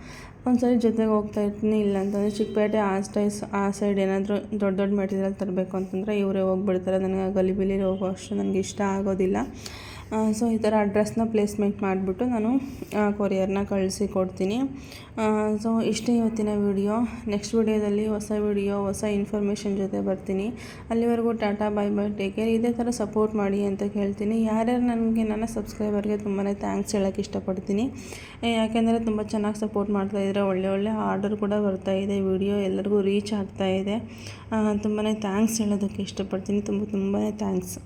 ಒಂದ್ಸರಿ ಜೊತೆಗೆ ಹೋಗ್ತಾ ಇರ್ತೀನಿ ಇಲ್ಲ ಅಂತಂದರೆ ಚಿಕ್ಕಪೇಟೆ ಆ ಸ್ಟೈಸ್ ಆ ಸೈಡ್ ಏನಾದರೂ ದೊಡ್ಡ ದೊಡ್ಡ ಮೆಟೀರಿಯಲ್ ತರಬೇಕು ಅಂತಂದರೆ ಇವರೇ ಹೋಗ್ಬಿಡ್ತಾರೆ. ನನಗೆ ಗಲಿಬಿಲಿ ಹೋಗೋ ಅಷ್ಟು ನನಗೆ ಇಷ್ಟ ಆಗೋದಿಲ್ಲ. ಸೊ ಈ ಥರ ಅಡ್ರೆಸ್ನ ಪ್ಲೇಸ್ಮೆಂಟ್ ಮಾಡಿಬಿಟ್ಟು ನಾನು ಕೊರಿಯರ್ನ ಕಳಿಸಿ ಕೊಡ್ತೀನಿ ಸೊ ಇಷ್ಟೇ ಇವತ್ತಿನ ವಿಡಿಯೋ. ನೆಕ್ಸ್ಟ್ ವಿಡಿಯೋದಲ್ಲಿ ಹೊಸ ವಿಡಿಯೋ, ಹೊಸ ಇನ್ಫಾರ್ಮೇಷನ್ ಜೊತೆ ಬರ್ತೀನಿ. ಅಲ್ಲಿವರೆಗೂ tata, bye bye, take care. ಇದೇ ಥರ ಸಪೋರ್ಟ್ ಮಾಡಿ ಅಂತ ಕೇಳ್ತೀನಿ. ಯಾರ್ಯಾರು ನನಗೆ, ನನ್ನ ಸಬ್ಸ್ಕ್ರೈಬರ್ಗೆ ತುಂಬಾ ಥ್ಯಾಂಕ್ಸ್ ಹೇಳೋಕ್ಕೆ ಇಷ್ಟಪಡ್ತೀನಿ. ಯಾಕೆಂದರೆ ತುಂಬ ಚೆನ್ನಾಗಿ ಸಪೋರ್ಟ್ ಮಾಡ್ತಾ ಇದ್ದರೆ ಒಳ್ಳೆ ಒಳ್ಳೆ ಆರ್ಡರ್ ಕೂಡ ಬರ್ತಾ ಇದೆ, ವಿಡಿಯೋ ಎಲ್ಲರಿಗೂ ರೀಚ್ ಆಗ್ತಾ ಇದೆ. ತುಂಬಾ ಥ್ಯಾಂಕ್ಸ್ ಹೇಳೋದಕ್ಕೆ ಇಷ್ಟಪಡ್ತೀನಿ. ತುಂಬ ತುಂಬಾ ಥ್ಯಾಂಕ್ಸ್.